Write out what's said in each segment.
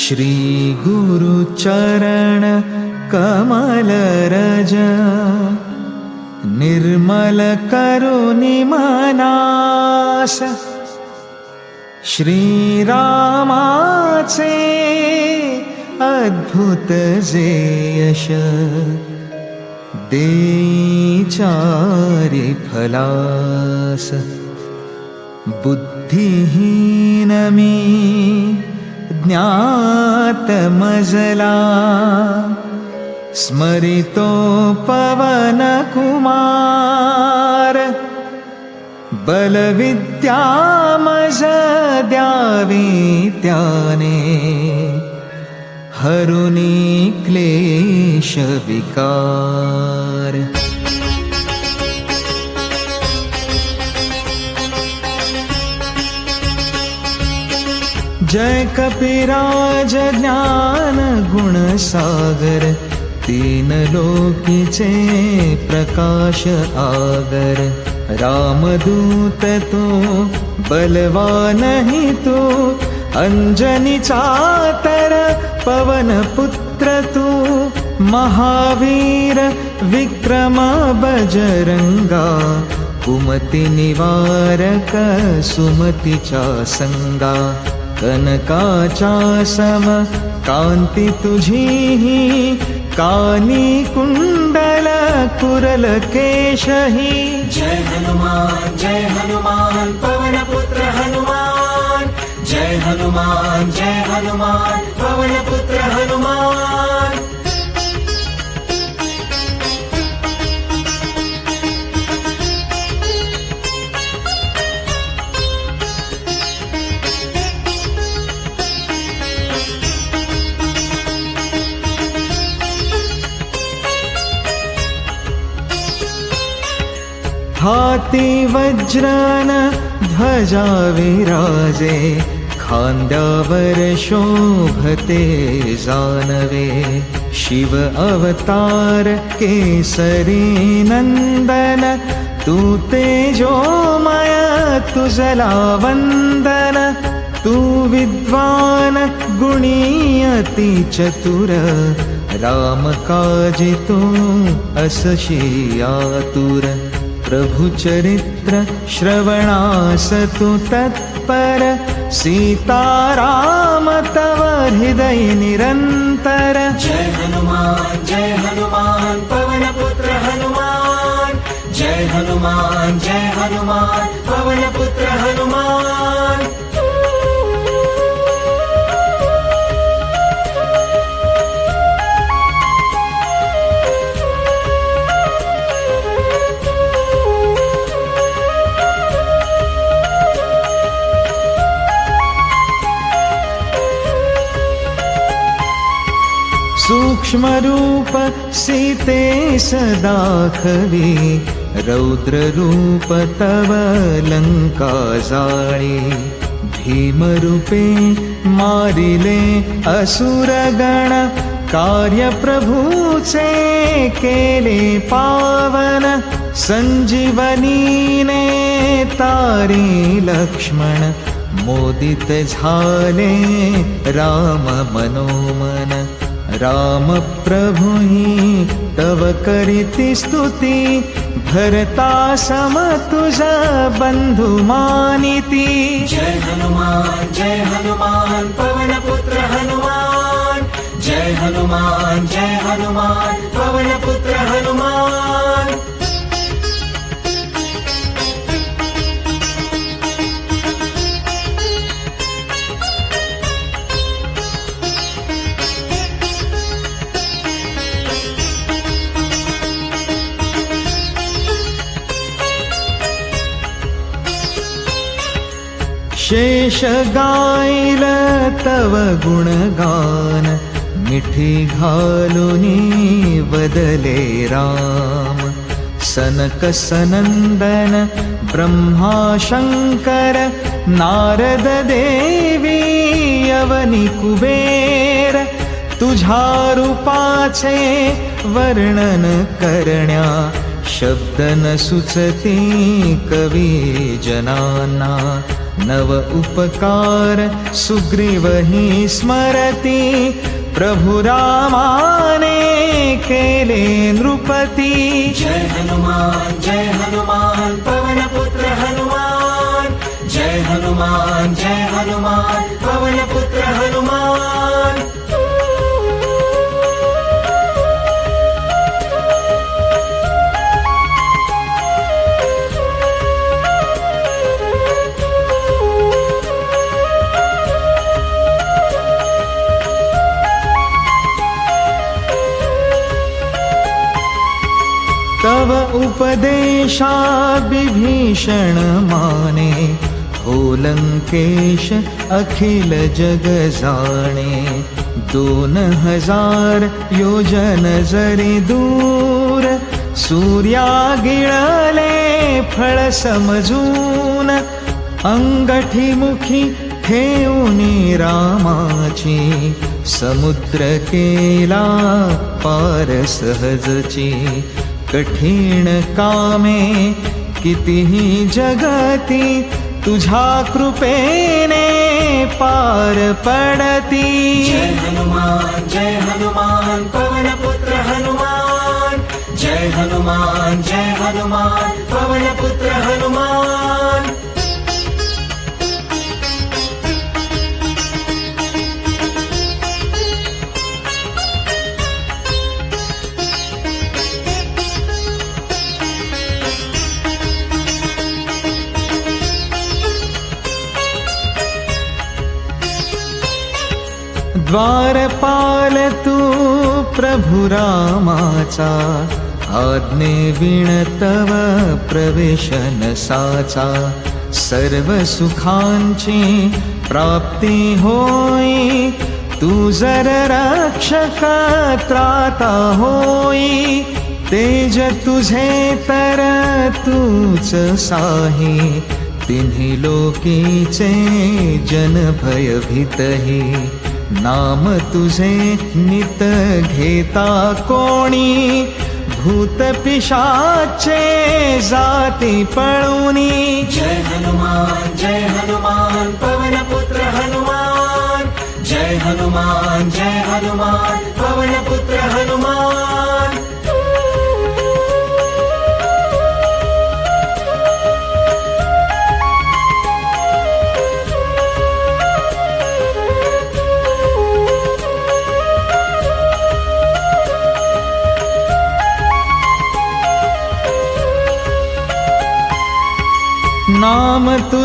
श्रीगुरुचरण कमलरज निर्मलकरुनिमनास श्रीरामाचे अद्भुत जेयश देचारि फलास बुद्धिहीनमी ज्ञातमजला। स्मरितो पवनकुमार। बलविद्यामज द्यावी त्याने हरुनी क्लेशविकार जय कपिराज ज्ञान गुणसागर तीन लोकीचे प्रकाश आगर. रामदूत तो बलवानहि तू अंजनी चातर पवनपुत्र तू. महावीर विक्रम बजरंगा कुमति निवारक सुमतीचा संगा. कनकाचा सम कांती तुझीही कानी कुंडल कुरल केशही। जय हनुमान जय हनुमान पवनपुत्र हनुमान। जय हनुमान जय हनुमान पवनपुत्र हनुमान। हाती वज्रन ध्वजा विराजे खांद्यावर शोभते जानवे। शिव अवतार केसरी नंदन तू तेजोमय तुझला वंदन तू विद्वान गुणी अति चतुर। राम काजी तू असशी आतुर प्रभु चरित्र श्रवणास तु तत्पर सीताराम तव हृदय निरन्तर। जय हनुमान जय हनुमान पवनपुत्र हनुमान। जय हनुमान जय हनुमान पवनपुत्र हनुमान सूक्ष्मरूप सीते सदाखवी रौद्ररूप तव लङ्का भीमरूपे मारिले असुरगण कार्यप्रभूचे केले पावन। सञ्जीवनीने तारे लक्ष्मण मोदित झाले राम मनोमन राम प्रभुहि तव करीती स्तुती भरता सम तुझा बंधु मानिती। जय हनुमान जय हनुमान पवन पुत्र हनुमान। जय हनुमान जय हनुमान शेष गायिल तव गुणगान मिठी घालुनी वदले राम। सनक सनन्दन ब्रह्मा शङ्कर नारद देवी अवनि कुबेर। तुझा रूपाचे वर्णन करण्या शब्द न सुचती कवी जनाना नव उपकार सुग्रीव हि स्मरति। प्रभु रामाने केले नृपति। जय हनुमान जय हनुमान पवन पुत्र हनुमान। जय हनुमान जय हनुमान तव उपदेशा विभीषण माने हो लंकेश अखिल जग जाणे दोन हज़ार योजन जरी दूर सूर्या गिळले फळ समजून अंगठी मुखी ठेवूनी रामाची, समुद्र केला पार सहजची। कठीण कामे कितीही जगती तुझा कृपेने पार पडती। जय हनुमान जय हनुमान पवन पुत्र हनुमान। जय हनुमान जय हनुमान पवन पुत्र हनुमान। द्वारपाल तू प्रभु रामाचा आज्ञे विण तव प्रवेश नसाचा सर्व सुखांची प्राप्ती होई तू जर रक्षक त्राता होई तेज तुझे तर तूच साही. तिन्ही लोकीचे जन भयभीतही नाम तुझे नित घेता कोणी, भूत पिशाचे जाती पळुनी। जय हनुमान जय हनुमान, पवन पुत्र हनुमान। जय हनुमान जय हनुमान, पवन पुत्र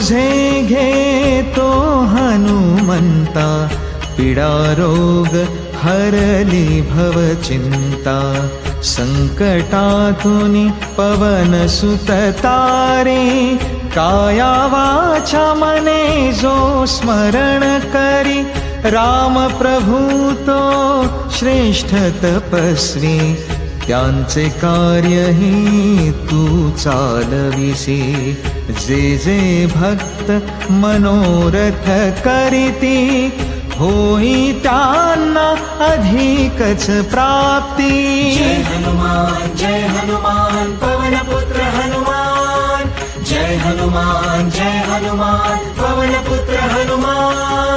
तुझे घेतो हनुमंता पीडा रोग हरली भव चिंता। संकटातून पवन सुत तारे काया वाचा मने जो स्मरण करी। राम प्रभू तो श्रेष्ठ तपस्वी त्यांचे कार्यही तू चालविसी जे जे भक्त मनोरथ करीती, होई त्यांना अधिकच प्राप्ती. जय हनुमान जय हनुमान पवन पुत्र हनुमान. जय हनुमान जय हनुमान पवन पुत्र हनुमान.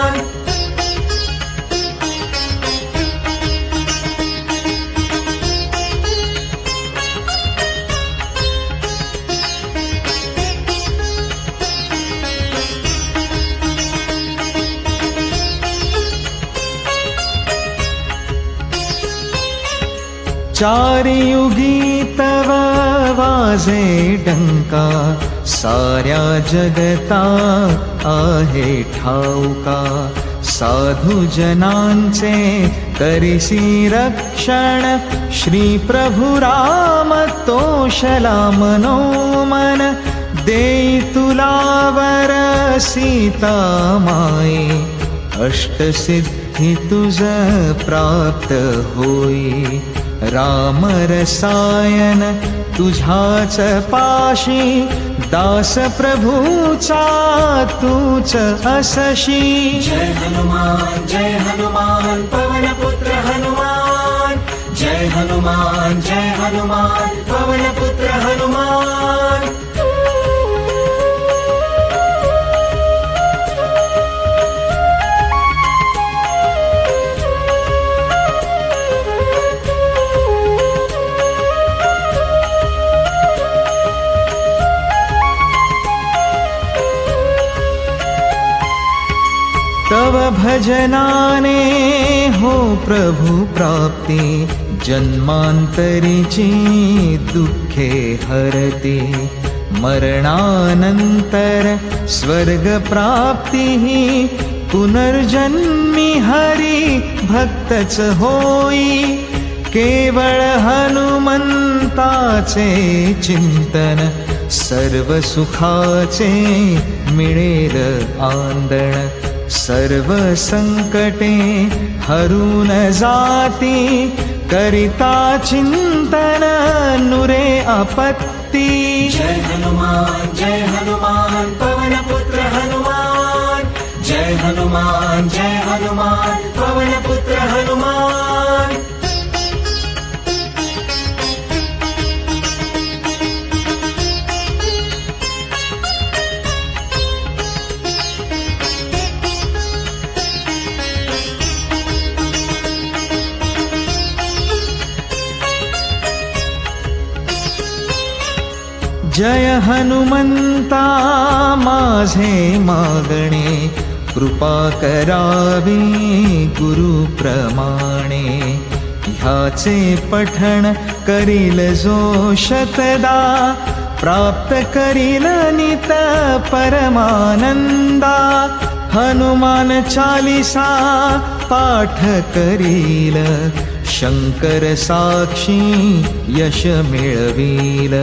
चारियुगी तव वाजे डंका साऱ्या जगता आहे ठाऊका. साधू जनांचे करिसी रक्षण श्री प्रभु राम तोषला मनोमन. देई तुला वर सीता माये अष्टसिद्धी तुझ प्राप्त होई. राम रसायन तुझाच पाशी दास प्रभूचा तूच असशी। जय हनुमान जय हनुमान पवन पुत्र हनुमान। जय हनुमान जय हनुमान पवन पुत्र हनुमान भजनाने हो प्रभु प्राप्ति जन्मान्तरिची दुःखे हरति। मरणानन्तर स्वर्गप्राप्तिः पुनर्जन्मि हरि भक्तच होई। केवळ हनुमन्ताचे चिन्तन सर्वसुखाचे मिळेल आन्दण सर्व संकटे हरून जाती करिता चिंतन नुरे अपत्ती जय हनुमान जय हनुमान पवन पुत्र हनुमान। जय हनुमान जय हनुमान पवन पुत्र हनुमान। जय हनुमन्ता माझे मागणे कृपा करावी गुरुप्रमाणे ह्याचे पठण करील जो शतदा प्राप्त करील नित परमानंदा. हनुमान चालिसा पाठ करील शंकर साक्षी यश मिळवील.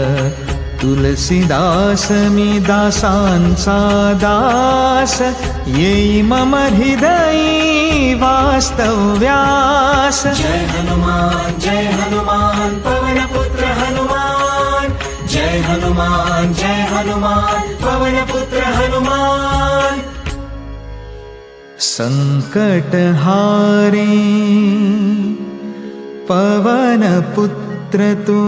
तुलसीदास मी दासांचा दास येई मम हृदयी वास्तव्यास। जय हनुमान जय हनुमान पवन पुत्र हनुमान। जय हनुमान जय हनुमान पवन पुत्र हनुमान। संकट हारे पवन पुत्र तू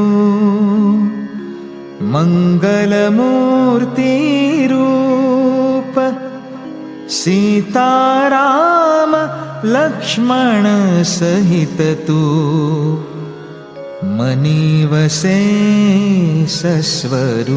मंगलमूर्ती रूप सीताराम लक्ष्मण सहित तू मनी वसे सस्वरूप